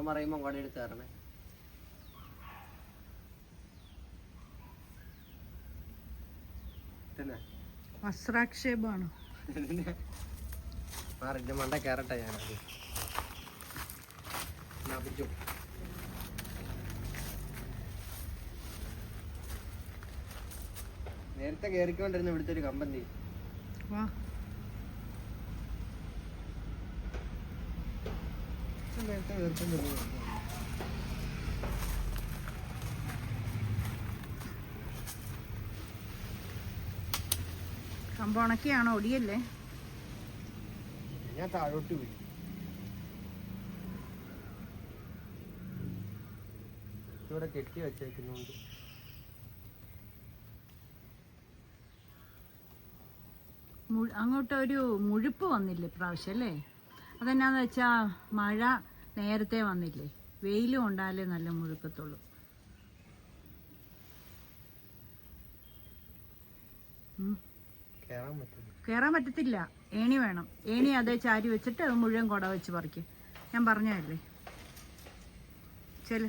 ഞാൻ പറയുമ്പോൾ കൂടെ എടുത്ത് തരണേ. വസ്ത്രാക്ഷേപമാണ്? മാറിന്റെ മണ്ട കയറട്ടെ ഞാനത്. പിടിച്ചോ. നേരത്തെ കയറിക്കൊണ്ടിരുന്ന ഇവിടുത്തെ ഒരു കമ്പനി. വാ. കയറിക്കൊണ്ടിരുന്നു കമ്പുണക്കിയാണോ ഒടിയല്ലേ? ഞാൻ താഴോട്ട് പോയി. ഇവിടെ കെട്ടി വെച്ചേക്കുന്നുണ്ട്. അങ്ങോട്ടൊരു മുഴുപ്പ് വന്നില്ല ഇപ്രാവശ്യം അല്ലേ? അതെന്നാന്ന് വെച്ചാ മഴ നേരത്തെ വന്നില്ലേ? വെയിലും ഉണ്ടാലേ നല്ല മുഴുക്കത്തുള്ളൂ. കയറാൻ പറ്റത്തില്ല. ഏണി വേണം. ഏണി അതേ ചാരി വെച്ചിട്ട് അത് മുഴുവൻ കുട വെച്ച് പറിക്കും. ഞാൻ പറഞ്ഞതല്ലേ? ചെൽ.